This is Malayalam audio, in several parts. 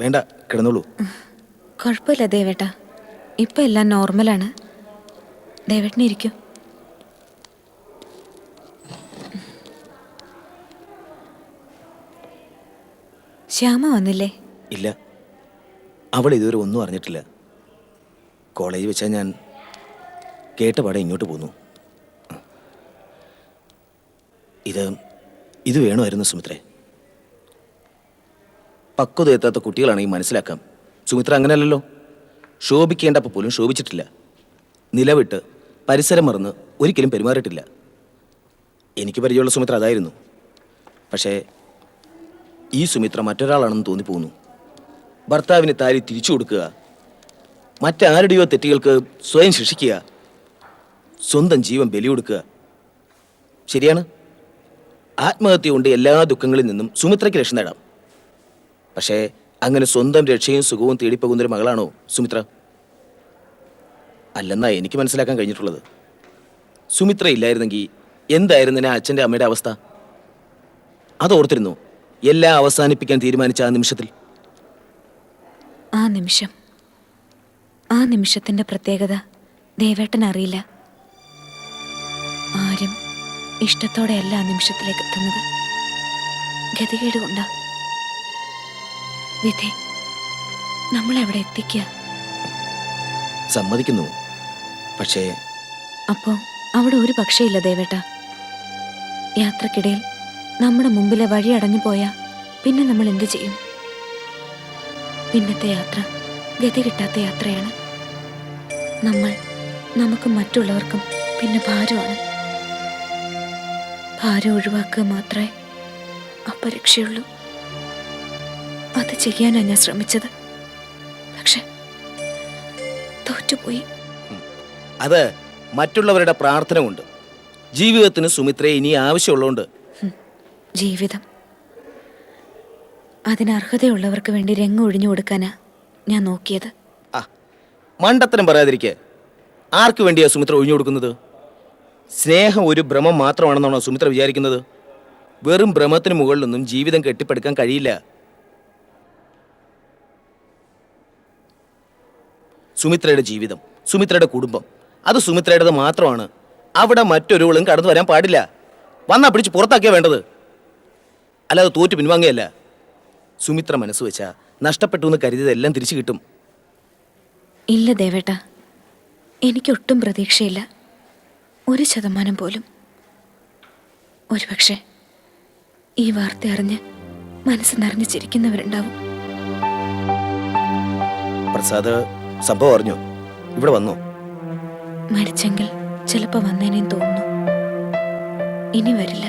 വേണ്ട കിടന്നോളൂ. കുഴപ്പമില്ല ദേവേട്ട. ഇപ്പം എല്ലാം നോർമലാണ്. ദേവേട്ടനെ ഇരിക്കും. ശ്യാമ വന്നില്ലേ? ഇല്ല. അവൾ ഇതുവരെ ഒന്നും അറിഞ്ഞിട്ടില്ല. കോളേജ് വെച്ചാൽ ഞാൻ കേട്ട പാടെ ഇങ്ങോട്ട് പോന്നു. ഇത് ഇത് വേണമായിരുന്നു സുമിത്രേ. പക്വത എത്താത്ത കുട്ടികളാണെങ്കിൽ മനസ്സിലാക്കാം സുമിത്ര അങ്ങനെയല്ലല്ലോ. ശോഭിക്കേണ്ടപ്പോൾ പോലും ശോഭിച്ചിട്ടില്ല. നിലവിട്ട് പരിസരം മറന്ന് ഒരിക്കലും പെരുമാറിയിട്ടില്ല. എനിക്ക് പരിചയമുള്ള സുമിത്ര അതായിരുന്നു. പക്ഷേ ഈ സുമിത്ര മറ്റൊരാളാണെന്ന് തോന്നിപ്പോകുന്നു. ഭർത്താവിന് താരി തിരിച്ചു കൊടുക്കുക മറ്റാരുടെയോ തെറ്റുകൾക്ക് സ്വയം ശിക്ഷിക്കുക സ്വന്തം ജീവൻ ബലി കൊടുക്കുക. ശരിയാണ്? ആത്മഹത്യ കൊണ്ട് എല്ലാ ദുഃഖങ്ങളിൽ നിന്നും സുമിത്രയ്ക്ക് രക്ഷ നേടാം. പക്ഷേ അങ്ങനെ സ്വന്തം രക്ഷയും സുഖവും തേടിപ്പോകുന്ന ഒരു മകളാണോ സുമിത്ര? അല്ലെന്നാ എനിക്ക് മനസ്സിലാക്കാൻ കഴിഞ്ഞിട്ടുള്ളത്. സുമിത്ര ഇല്ലായിരുന്നെങ്കിൽ എന്തായിരുന്നു ആ അച്ഛന്റെ അമ്മയുടെ അവസ്ഥ? അതോർത്തിരുന്നു? എല്ലാം അവസാനിപ്പിക്കാൻ തീരുമാനിച്ച ആ നിമിഷത്തിൽ? ആ നിമിഷം. ആ നിമിഷത്തിന്റെ പ്രത്യേകത ദേവേട്ടൻ അറിയില്ല. ആരും ഇഷ്ടത്തോടെയല്ല ആ നിമിഷത്തിലേക്ക് എത്തുന്നത്. ഗതികേട് കൊണ്ടാ വിധി നമ്മളെവിടെ എത്തിക്കുക? സമ്മതിക്കുന്നു. പക്ഷേ അപ്പോ അവിടെ ഒരു പക്ഷേയില്ല ദേവേട്ട. യാത്രക്കിടയിൽ നമ്മുടെ മുമ്പിലെ വഴി അടഞ്ഞു പോയാ പിന്നെ നമ്മൾ എന്ത് ചെയ്യും? പിന്നത്തെ യാത്ര ഗതി കിട്ടാത്ത യാത്രയാണ്. നമ്മൾ നമുക്ക് മറ്റുള്ളവർക്കും പിന്നെ ഭാരമാണ്. ഭാരം ഒഴിവാക്കുക മാത്രമേ അപരക്ഷയുള്ളൂ. അത് ചെയ്യാനാണ് ഞാൻ ശ്രമിച്ചത്. പക്ഷെ തോറ്റുപോയി. അത് മറ്റുള്ളവരുടെ പ്രാർത്ഥന കൊണ്ട് ജീവിതത്തിന് സുമിത്രയെ ഇനി ആവശ്യമുള്ളതുകൊണ്ട് ജീവിതം. അതിന് അർഹതയുള്ളവർക്ക് വേണ്ടി രംഗം ഒഴിഞ്ഞു കൊടുക്കാനാ ഞാൻ നോക്കിയത്. ആ മണ്ടത്തരം പറയാതിരിക്കെ. ആർക്ക് വേണ്ടിയാ സുമിത്ര ഒഴിഞ്ഞു കൊടുക്കുന്നത്? സ്നേഹം ഒരു ഭ്രമം മാത്രമാണെന്നാണോ സുമിത്ര വിചാരിക്കുന്നത്? വെറും ഭ്രമത്തിന് മുകളിലൊന്നും ജീവിതം കെട്ടിപ്പടുക്കാൻ കഴിയില്ല. സുമിത്രയുടെ ജീവിതം സുമിത്രയുടെ കുടുംബം. അത് സുമിത്രയുടേത് മാത്രമാണ്. അവിടെ മറ്റൊരുവളും കടന്നു വരാൻ പാടില്ല. വന്നാ പിടിച്ച് പുറത്താക്കിയാ വേണ്ടത്. അല്ലാതെ തോറ്റു പിൻവാങ്ങുകയല്ല സുമിത്ര മനസ്സ് വെച്ചാ നഷ്ടപ്പെട്ടു എന്ന് കരുതിയതെല്ലാം തിരിച്ചു കിട്ടും. ഇല്ല ദേവേട്ട. എനിക്കൊട്ടും പ്രതീക്ഷയില്ല. ഒരു ശതമാനം പോലും. ഒരുപക്ഷെ ഈ വാർത്ത അറിഞ്ഞ് മനസ്സ് നിറഞ്ഞു ചിരിക്കുന്നവരുണ്ടാവും. പ്രസാദ് സംഭവം അറിഞ്ഞു ഇവിടെ വന്നു. മരിച്ചെങ്കിൽ ചിലപ്പോ വന്നേനേം തോന്നുന്നു. ഇനി വരില്ല.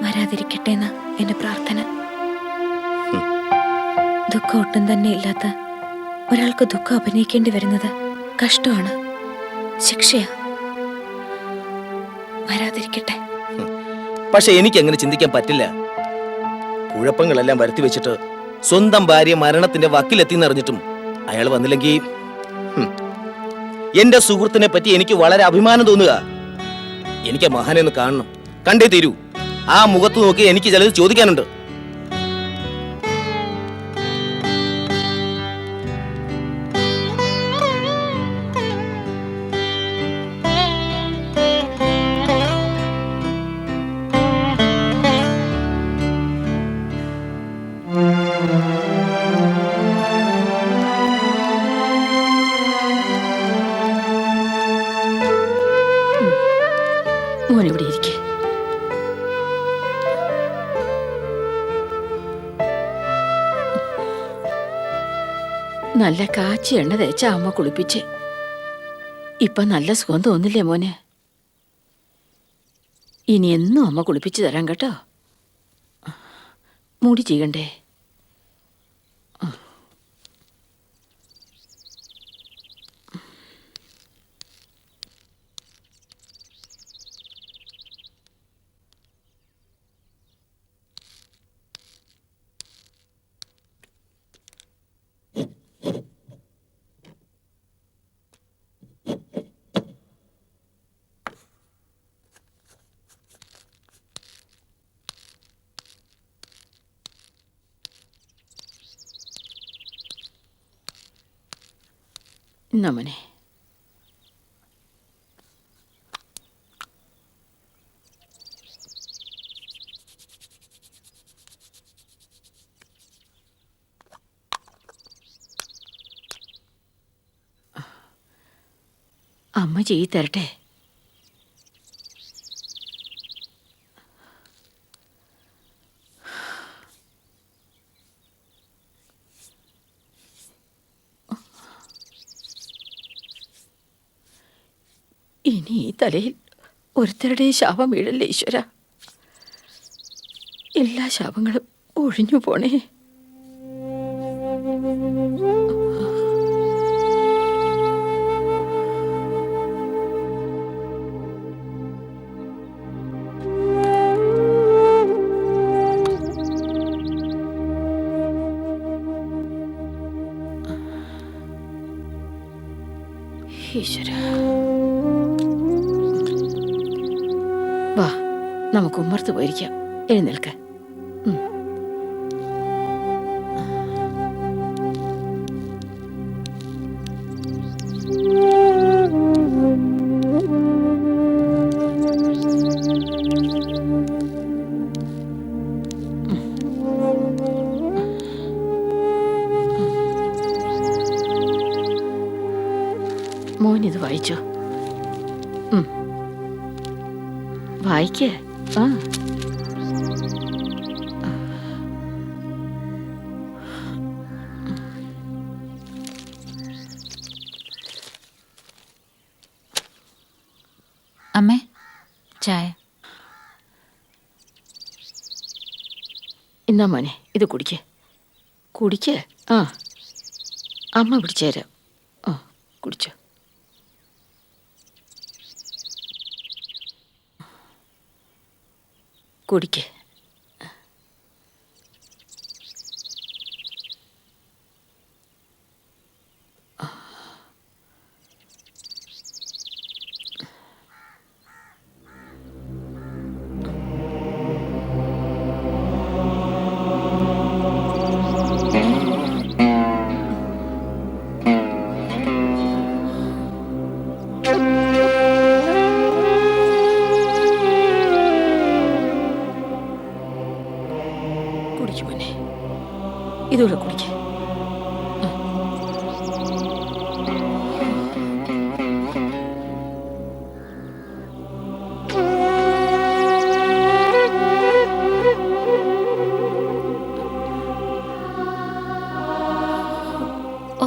വരാതിരിക്കട്ടെ എന്ന എന്റെ പ്രാർത്ഥന. ദുഃഖം ഒട്ടും തന്നെ ഇല്ലാത്ത ഒരാൾക്ക് ദുഃഖം അഭിനയിക്കേണ്ടി വരുന്നത് കഷ്ടമാണ്. ശിക്ഷയാ. വരാതിരിക്കട്ടെ. പക്ഷെ എനിക്ക് അങ്ങനെ ചിന്തിക്കാൻ പറ്റില്ല. കുഴപ്പങ്ങളെല്ലാം വരുത്തി വെച്ചിട്ട് സ്വന്തം ഭാര്യ മരണത്തിന്റെ വക്കിലെത്തി വക്കിലെത്തിന്നറിഞ്ഞിട്ടും അയാൾ വന്നില്ലെങ്കിൽ എന്റെ സുഹൃത്തിനെ പറ്റി എനിക്ക് വളരെ അഭിമാനം തോന്നുക. എനിക്ക് മഹാനെന്ന് മഹാനെ കാണണം. കണ്ടേ തീരൂ. ആ മുഖത്ത് നോക്കി എനിക്ക് ചിലത് ചോദിക്കാനുണ്ട്. നല്ല കാച്ചി എണ്ണ തേച്ച അമ്മ കുളിപ്പിച്ച്. ഇപ്പൊ നല്ല സുഖം തോന്നില്ലേ മോനെ? ഇനി എന്നും അമ്മ കുളിപ്പിച്ചു തരാം കേട്ടോ. മൂടി ചെയ്യണ്ടേ? എന്നാ മോനെ. അമ്മ ചെയ്യി ഇനി ഈ തലയിൽ ഒരുത്തരുടെ ശാപം വീഴല്ലേ ഈശ്വര? എല്ലാ ശാപങ്ങളും ഒഴിഞ്ഞു പോണേ. ഈശ്വര. വാ നമുക്ക് ഉമ്മർത്ത് പോയിരിക്കാം. എഴുന്നേൽക്ക്. മോനിത് വായിച്ചോ? ഉം. വായിക്ക്? ആ. അമ്മേ ചായ. എന്നാ മോനെ ഇത് കുടിക്ക. കുടിക്ക? ആ. അമ്മ പിടിച്ചേരാം. ആ കുടിച്ചോ. കുടിക്ക്. കുടിക്ക് മോനെ. ഇതുകൂടെ കുടിക്ക.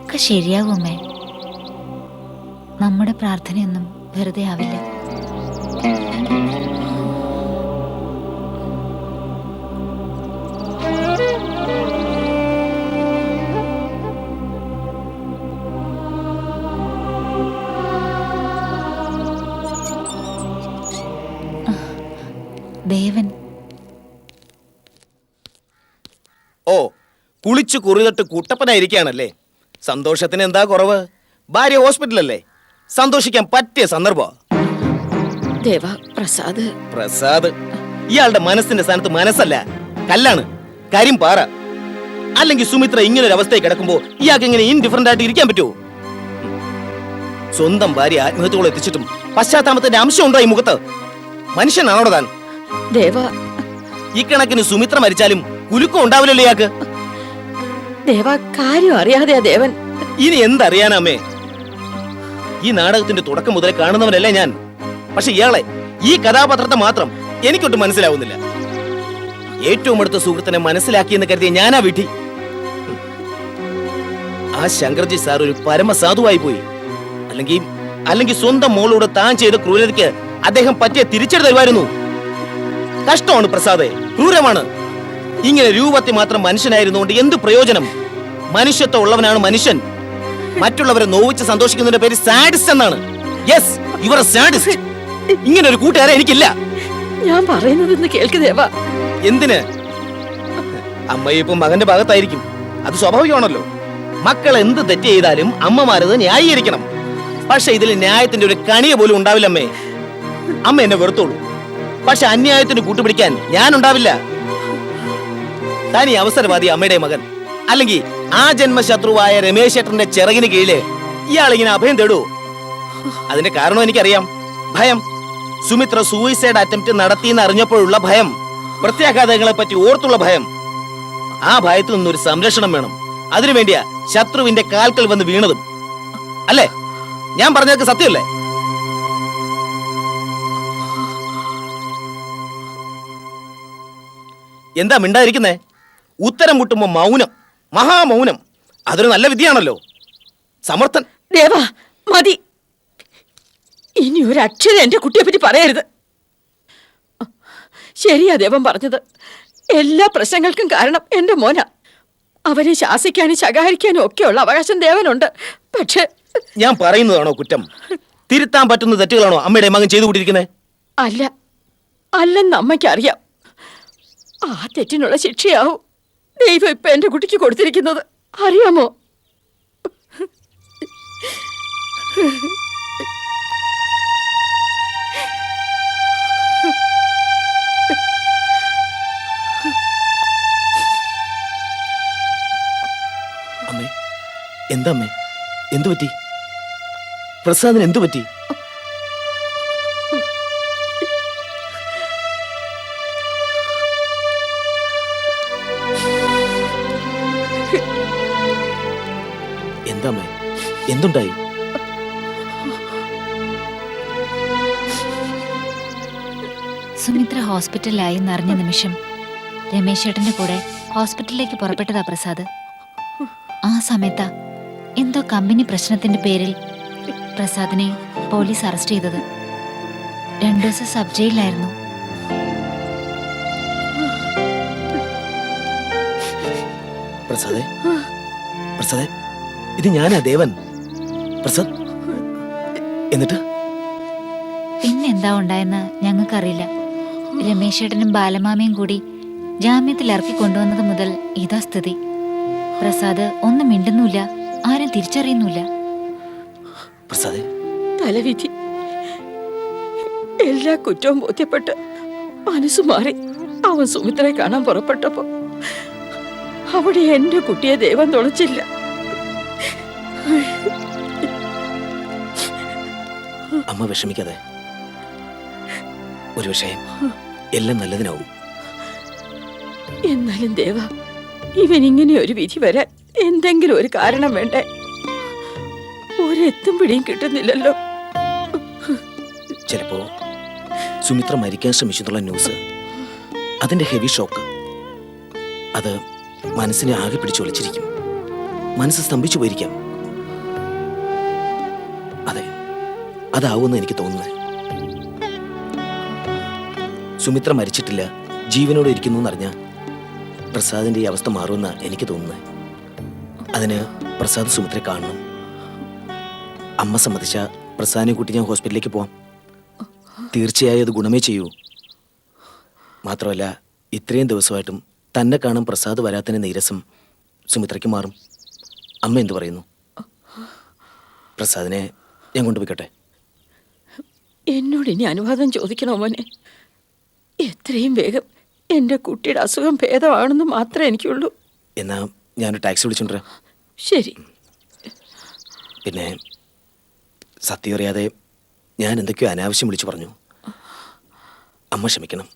ശരിയാവുമേ ശരിയാവും നമ്മുടെ പ്രാർത്ഥനയൊന്നും വെറുതെ ആവില്ല. കുളിച്ചു കുറിതട്ട് കുട്ടപ്പനായിരിക്കുകയാണല്ലേ? സന്തോഷത്തിന് എന്താ കുറവ്? ഭാര്യ ഹോസ്പിറ്റലല്ലേ? സന്തോഷിക്കാൻ പറ്റിയ സന്ദർഭം? ദേവ പ്രസാദ്. പ്രസാദ്? ഇയാളുടെ മനസ്സിന്റെ സ്ഥാനത്ത് മനസ്സല്ല കല്ലാണ് കരിം പാറ. അല്ലെങ്കിൽ സുമിത്ര ഇങ്ങനെ ഒരു അവസ്ഥയിൽ കിടക്കുമ്പോ ഇയാൾക്ക് ഇങ്ങനെ ഇൻഡിഫറന്റ് ആയിട്ട് ഇരിക്കാൻ പറ്റുമോ സ്വന്തം ഭാര്യ ആത്മഹത്യകൾ എത്തിച്ചിട്ടും പശ്ചാത്താപത്തിന്റെ അംശം ഉണ്ടോ ഈ മുഖത്ത്? മനുഷ്യനാണോ താൻ? ദേവ. ഇക്കണക്കിന് സുമിത്ര മരിച്ചാലും കുലുക്കം ഉണ്ടാവില്ലല്ലോ ഇയാൾക്ക്. ദേവ കാര്യം അറിയാതെയാ ദേവൻ. ഇനി എന്തറിയാനമ്മേ ഈ നാടകത്തിന്റെ തുടക്കം മുതലേ കാണുന്നവനല്ലേ ഞാൻ. പക്ഷെ ഇയാളെ ഈ കഥാപാത്രത്തെ മാത്രം എനിക്കൊട്ടും മനസ്സിലാവുന്നില്ല. ഏറ്റവും അടുത്ത സുഹൃത്തിനെ മനസ്സിലാക്കിയെന്ന് കരുതിയ ഞാനാ വിധി. ആ ശങ്കർജി സാർ ഒരു പരമസാധുവായി പോയി. അല്ലെങ്കിൽ അല്ലെങ്കിൽ സ്വന്തം മോളോട് താൻ ചെയ്ത ക്രൂരതയ്ക്ക് അദ്ദേഹം പറ്റിയ തിരിച്ചടി തരുമായിരുന്നു. കഷ്ടമാണ് പ്രസാദേ ക്രൂരമാണ്. ഇങ്ങനെ രൂപത്തിൽ മാത്രം മനുഷ്യനായിരുന്നുകൊണ്ട് എന്ത് പ്രയോജനം? മനുഷ്യത്വം ഉള്ളവനാണ് മനുഷ്യൻ. മറ്റുള്ളവരെ നോവിച്ച് സന്തോഷിക്കുന്നതിന്റെ പേര് സാഡിസ്റ്റ് എന്നാണ്. യെസ് യുവർ സാഡിസ്റ്റ് ഇങ്ങനെ ഒരു കൂട്ടുകാരെ എനിക്കില്ല. ഞാൻ പറയുന്നത് കേൾക്കുന്നേവാ എന്തിന്? അമ്മയിപ്പം ഇപ്പം മകന്റെ ഭാഗത്തായിരിക്കും. അത് സ്വാഭാവികമാണല്ലോ. മക്കൾ എന്ത് തെറ്റ് ചെയ്താലും അമ്മമാരത് ന്യായീകരിക്കണം. പക്ഷെ ഇതിൽ ന്യായത്തിന്റെ ഒരു കണിയ പോലും ഉണ്ടാവില്ല അമ്മേ അമ്മ എന്നെ വെറുത്തോളൂ. പക്ഷെ അന്യായത്തിന് കൂട്ടുപിടിക്കാൻ ഞാൻ ഉണ്ടാവില്ല താൻ ഈ അവസരവാദി അമ്മയുടെ മകൻ. അല്ലെങ്കിൽ ആ ജന്മശത്രുവായ രമേശ് ചേട്ടന്റെ ചിറകിന് കീഴിൽ ഇയാളിങ്ങനെ അഭയം തേടൂ. അതിന്റെ കാരണം എനിക്കറിയാം. ഭയം. സുമിത്ര സൂയിസൈഡ് അറ്റംപ്റ്റ് നടത്തിയെന്ന് അറിഞ്ഞപ്പോഴുള്ള ഭയം. പ്രത്യാഘാതങ്ങളെ പറ്റി ഓർത്തുള്ള ഭയം. ആ ഭയത്തിൽ നിന്നൊരു സംരക്ഷണം വേണം. അതിനുവേണ്ടിയാ ശത്രുവിന്റെ കാൽക്കൽ വന്ന് വീണതും. അല്ലേ? ഞാൻ പറഞ്ഞതൊക്കെ സത്യമല്ലേ? എന്താ മിണ്ടായിരിക്കുന്നേ ഉത്തരം കിട്ടുമ്പോ മൗനം മഹാമൗനം. അതൊരു നല്ല വിദ്യയാണല്ലോ സമർത്ഥൻ. ദേവാ മതി. ഇനി ഒരു അക്ഷരം എന്റെ കുട്ടിയെ പറ്റി പറയരുത്. ശരിയാ ദേവൻ പറഞ്ഞത്. എല്ലാ പ്രശ്നങ്ങൾക്കും കാരണം എന്റെ മോന. അവരെ ശാസിക്കാനും ശകാരിക്കാനും ഒക്കെയുള്ള അവകാശം ദേവനുണ്ട്. പക്ഷെ ഞാൻ പറയുന്നതാണോ കുറ്റം? തിരുത്താൻ പറ്റുന്ന തെറ്റുകളാണോ അമ്മയുടെ മകൻ ചെയ്തു കൂട്ടിയിരിക്കുന്നത് അല്ല. അല്ലെന്ന് അമ്മയ്ക്ക് അറിയാം ആ തെറ്റിനുള്ള ശിക്ഷയാവും. ദൈവം ഇപ്പൊ എന്റെ കുട്ടിക്ക് കൊടുത്തിരിക്കുന്നത് അറിയാമോ? അമ്മേ എന്താ അമ്മേ? എന്തു പറ്റി? പ്രസാദിന് എന്തു പറ്റി? എന്താ അമ്മേ എന്തുണ്ടായി? സുമിത്ര ഹോസ്പിറ്റലിലായി എന്നറിഞ്ഞ നിമിഷം രമേശ് ചേട്ടന്റെ കൂടെ ഹോസ്പിറ്റലിലേക്ക് പുറപ്പെട്ടതാ പ്രസാദ്. ആ സമയത്താ എന്തോ കമ്പനി പ്രശ്നത്തിന്റെ പേരിൽ പ്രസാദിനെ പോലീസ് അറസ്റ്റ് ചെയ്തത്. രണ്ടു ദിവസം സബ് ജയിലിലായിരുന്നു. പ്രസാദേ പ്രസാദേ ഇത് ഞാനാ ദേവൻ. പ്രസാദ് എന്നിട്ട്? പിന്നെന്താ ഉണ്ടായെന്ന് ഞങ്ങൾക്കറിയില്ല. രമേശേട്ടനും ബാലമാമയും കൂടി ജാമ്യത്തിൽ ഇറക്കി കൊണ്ടുവന്നത് മുതൽ ഇതാ സ്ഥിതി. പ്രസാദ് ഒന്നും മിണ്ടുന്നുമില്ല. ആരും തിരിച്ചറിയുന്നില്ല പ്രസാദേ. തലവിധി. എല്ലാ കുറ്റവും ബോധ്യപ്പെട്ട് മനസ്സ് മാറി അവൻ സുമിത്രയെ കാണാൻ പുറപ്പെട്ടപ്പോ അവിടെ എന്റെ കുട്ടിയെ ദൈവം തുളച്ചില്ല. അമ്മ വിഷമിക്കാതെ. ഒരു വിഷയം എല്ലാം നല്ലതിനാവും. എന്നാലും ദേവ ഇവൻ ഇങ്ങനെ ഒരു വിധി വരാൻ എന്തെങ്കിലും ഒരു കാരണം വേണ്ടേ? ഒരെത്തും പിടിയും കിട്ടുന്നില്ലല്ലോ. ചിലപ്പോ സുമിത്ര മരിക്കാൻ ശ്രമിച്ചെന്നുള്ള ന്യൂസ് അതിന്റെ ഹെവി ഷോക്ക് അത് മനസ്സിനെ ആകെ പിടിച്ചു ഒളിച്ചിരിക്കും മനസ്സ് സ്തംഭിച്ചു പോയിരിക്കാം. അതാവുമെന്ന് എനിക്ക് തോന്നുന്നത് സുമിത്ര മരിച്ചിട്ടില്ല. ജീവനോട് ഇരിക്കുന്നു എന്നറിഞ്ഞ പ്രസാദിന്റെ ഈ അവസ്ഥ മാറുമെന്നാണ് എനിക്ക് തോന്നുന്നത് അതിന് പ്രസാദ് സുമിത്രയെ കാണണം. അമ്മ സമ്മതിച്ച പ്രസാദിനെ കൂട്ടി ഞാൻ ഹോസ്പിറ്റലിലേക്ക് പോവാം. തീർച്ചയായും അത് ഗുണമേ ചെയ്യൂ. മാത്രമല്ല ഇത്രയും ദിവസമായിട്ടും തന്നെ കാണും പ്രസാദ് വരാത്തതിന് നീരസം സുമിത്രയ്ക്ക് മാറും. അമ്മ എന്തു പറയുന്നു? പ്രസാദിനെ ഞാൻ കൊണ്ടുപോയിക്കട്ടെ. എന്നോട് ഇനി അനുവാദം ചോദിക്കണോ മോനെ. എത്രയും വേഗം എന്റെ കുട്ടിയുടെ അസുഖം ഭേദമാണെന്ന് മാത്രമേ എനിക്കുള്ളൂ. എന്നാ ഞാനൊരു ടാക്സി വിളിച്ചോണ്ടിരാം ശരി. പിന്നെ സത്യം അറിയാതെ ഞാൻ എന്തൊക്കെയോ അനാവശ്യം വിളിച്ചു പറഞ്ഞു. അമ്മ ക്ഷമിക്കണം.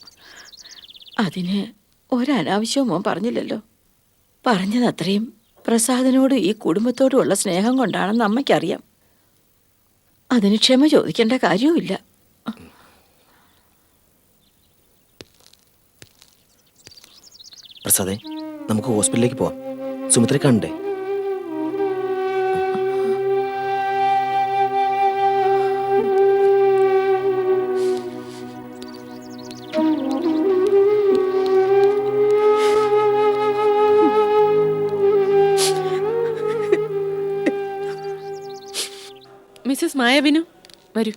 അതിന് ഒരനാവശ്യവും മോൻ പറഞ്ഞില്ലല്ലോ. പറഞ്ഞത് അത്രയും പ്രസാദിനോട് ഈ കുടുംബത്തോടുമുള്ള സ്നേഹം കൊണ്ടാണെന്ന് അമ്മയ്ക്കറിയാം. അതിന് ക്ഷമ ചോദിക്കേണ്ട കാര്യവുമില്ല. പ്രസാദേ നമുക്ക് ഹോസ്പിറ്റലിലേക്ക് പോവാം. സുമിത്ര കാണണ്ടേ? ചായ ബിനു. വരൂ.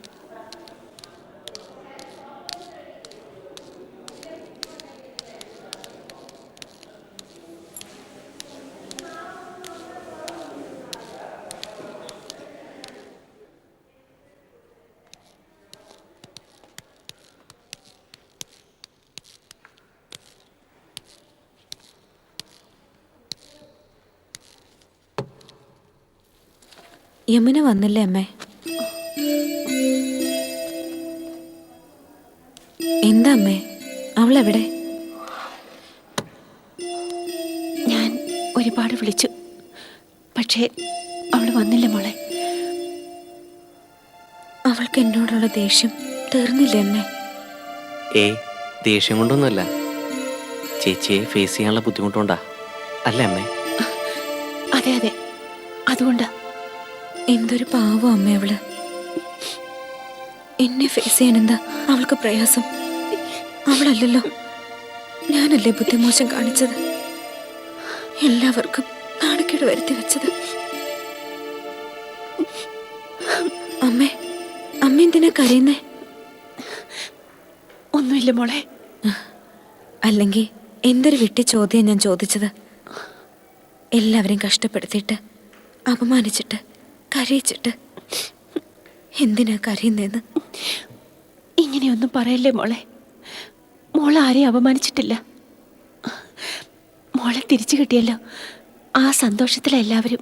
യമുന വന്നില്ലേ അമ്മേ? ഒരുപാട് വിളിച്ചു. പക്ഷേ അവൾ വന്നില്ല മോളെ. അവൾക്ക് എന്നോടുള്ള ദേഷ്യം തീർന്നില്ല എന്നെ ഏ ദേഷ്യം കൊണ്ടൊന്നുമല്ല. ചേച്ചിയെ ഫേസ് ചെയ്യാനുള്ള ബുദ്ധിമുട്ടുണ്ടാ അല്ല അമ്മേ? അതെ അതെ. അതുകൊണ്ടാ. എന്തൊരു പാവം അമ്മ അവൾ. എന്നെ ഫേസ് ചെയ്യാൻ എന്താ അവൾക്ക് പ്രയാസം? അവളല്ലല്ലോ. ഞാനല്ലേ ബുദ്ധിമോശം കാണിച്ചത്? എല്ലാവർക്കും നാണക്കേട് വരുത്തി വെച്ചത്. അമ്മേ അമ്മ എന്തിനാ കരയുന്നേ? ഒന്നുമില്ല മോളെ. അല്ലെങ്കിൽ എന്തൊരു വിട്ടി ചോദ്യം ഞാൻ ചോദിച്ചത്? എല്ലാവരെയും കഷ്ടപ്പെടുത്തിയിട്ട് അപമാനിച്ചിട്ട് കരയിച്ചിട്ട് എന്തിനാ കരയുന്നേന്ന്? ഇങ്ങനെയൊന്നും പറയല്ലേ മോളെ. മോൾ ആരെയും അപമാനിച്ചിട്ടില്ല. മോളെ തിരിച്ചു കിട്ടിയല്ലോ. ആ സന്തോഷത്തിലെല്ലാവരും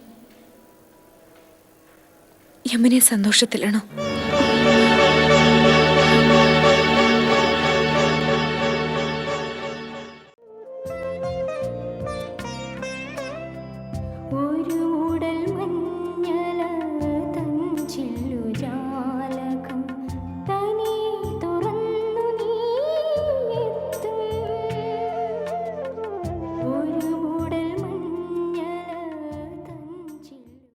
യമുനെ സന്തോഷത്തിലാണോ?